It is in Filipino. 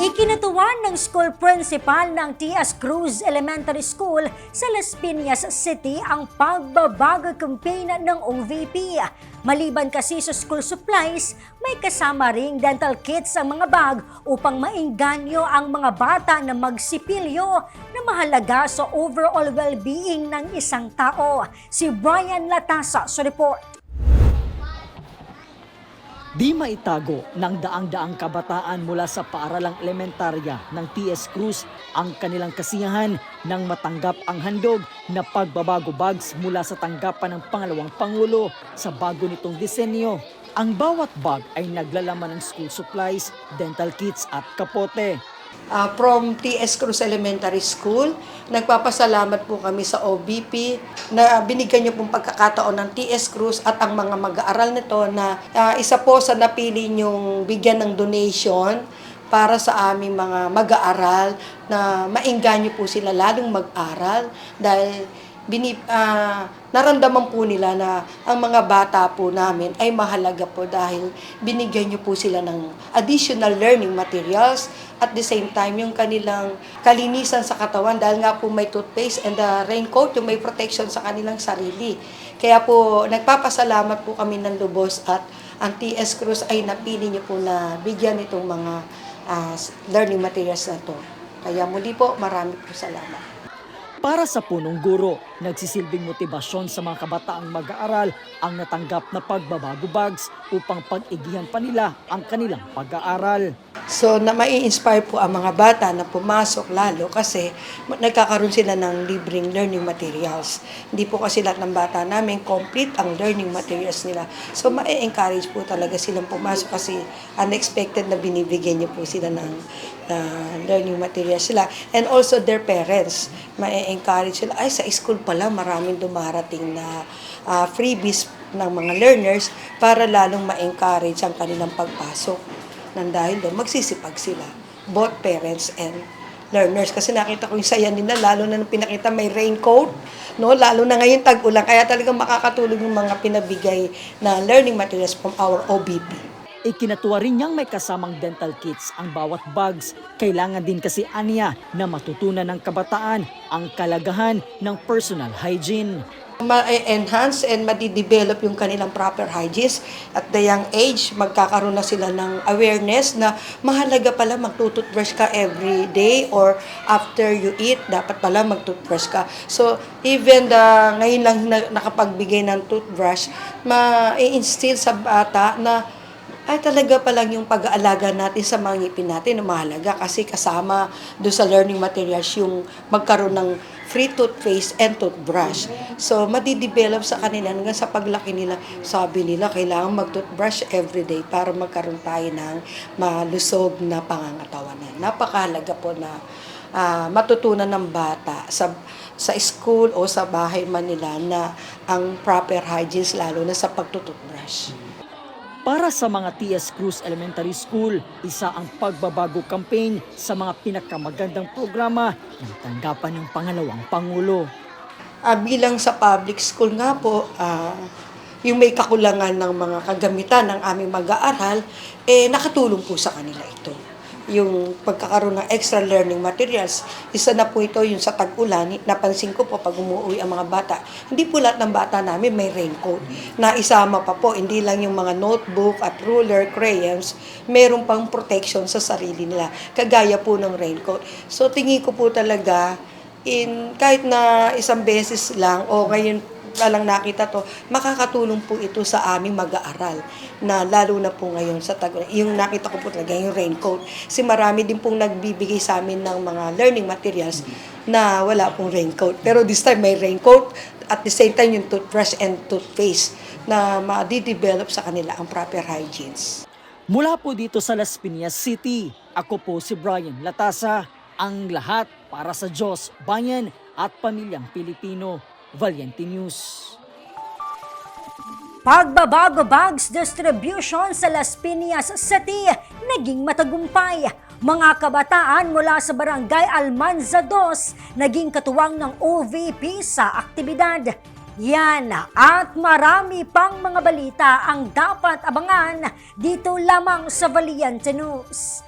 Ikinatuwan ng school principal ng T.S. Cruz Elementary School sa Las Piñas City ang pagbabago campaign ng OVP. Maliban kasi sa school supplies, may kasama ring dental kits ang mga bag upang maingganyo ang mga bata na magsipilyo na mahalaga sa overall well-being ng isang tao. Si Brian Latasa sa report. Di maitago ng daang-daang kabataan mula sa paaralang elementarya ng TS Cruz ang kanilang kasiyahan nang matanggap ang handog na pagbabago bags mula sa tanggapan ng pangalawang pangulo sa bago nitong disenyo. Ang bawat bag ay naglalaman ng school supplies, dental kits at kapote. Ah, from TS Cruz Elementary School. Nagpapasalamat po kami sa OBP na binigyan niyo pong pagkakataon ng TS Cruz at ang mga mag-aaral nito na ah, isa po sa napili niyong bigyan ng donation para sa aming mga mag-aaral na maingganyo po sila lalong mag-aral dahil bini, ah, naramdaman po nila na ang mga bata po namin ay mahalaga po dahil binigyan niyo po sila ng additional learning materials at the same time yung kanilang kalinisan sa katawan dahil nga po may toothpaste and the raincoat yung may protection sa kanilang sarili. Kaya po nagpapasalamat po kami ng lubos at ang TS Cruz ay napili niyo po na bigyan itong mga ah, learning materials na to. Kaya muli po, marami po salamat. Para sa punong guro, nagsisilbing motibasyon sa mga kabataang mag-aaral ang natanggap na pagbabago bags upang pag-igihan pa nila ang kanilang pag-aaral. So, na mai-inspire po ang mga bata na pumasok lalo kasi nagkakaroon sila ng libreng learning materials. Hindi po kasi lahat ng bata namin complete ang learning materials nila. So, ma-encourage po talaga silang pumasok kasi unexpected na binibigyan niyo po sila ng uh, learning materials sila. And also their parents, ma-encourage sila, ay sa school pala maraming dumarating na ah, freebies ng mga learners para lalong ma-encourage ang kanilang pagpasok nang dahil doon magsisipag sila, both parents and learners. Kasi nakita ko yung saya nila, lalo na nung pinakita may raincoat, no? lalo na ngayon tag-ulan. Kaya talagang makakatulong yung mga pinabigay na learning materials from our OBP. Ikinatuwa rin niyang may kasamang dental kits ang bawat bags. Kailangan din kasi aniya na matutunan ng kabataan ang kalagahan ng personal hygiene. Ma-enhance and madidevelop yung kanilang proper hygiene. At the young age, magkakaroon na sila ng awareness na mahalaga pala magtututbrush ka every day or after you eat, dapat pala magtutbrush ka. So, even the, ngayon lang na, nakapagbigay ng toothbrush, ma-instill sa bata na ay talaga pa lang yung pag-aalaga natin sa mga ngipin natin na mahalaga kasi kasama do sa learning materials yung magkaroon ng free toothpaste and toothbrush. So, madidevelop sa kanila hanggang sa paglaki nila, sabi nila, kailangan mag-toothbrush everyday para magkaroon tayo ng malusog na pangangatawanan. Napakahalaga po na ah, matutunan ng bata sa sa school o sa bahay man nila na ang proper hygiene lalo na sa pagtututbrush. Para sa mga TS Cruz Elementary School, isa ang pagbabago campaign sa mga pinakamagandang programa ng tanggapan ng pangalawang Pangulo. Ah, bilang sa public school nga po, ah, yung may kakulangan ng mga kagamitan ng aming mag-aaral, eh nakatulong po sa kanila ito. Yung pagkakaroon ng extra learning materials, isa na po ito yung sa tag-ulan, napansin ko po pag umuwi ang mga bata, hindi po lahat ng bata namin may raincoat. Na isama pa po, hindi lang yung mga notebook at ruler, crayons, meron pang protection sa sarili nila, kagaya po ng raincoat. So tingin ko po talaga, in kahit na isang beses lang o ngayon pa lang nakita to, makakatulong po ito sa aming mag-aaral na lalo na po ngayon sa tag yung nakita ko po talaga yung raincoat. Si marami din pong nagbibigay sa amin ng mga learning materials na wala pong raincoat. Pero this time may raincoat at the same time yung toothbrush and toothpaste na ma-develop sa kanila ang proper hygienes. Mula po dito sa Las Piñas City, ako po si Brian Latasa, ang lahat para sa Diyos, bayan at pamilyang Pilipino. Valiente News. Pagbabago bags distribution sa Las Piñas City naging matagumpay. Mga kabataan mula sa barangay Almanza 2 naging katuwang ng OVP sa aktibidad. Yan at marami pang mga balita ang dapat abangan dito lamang sa Valiente News.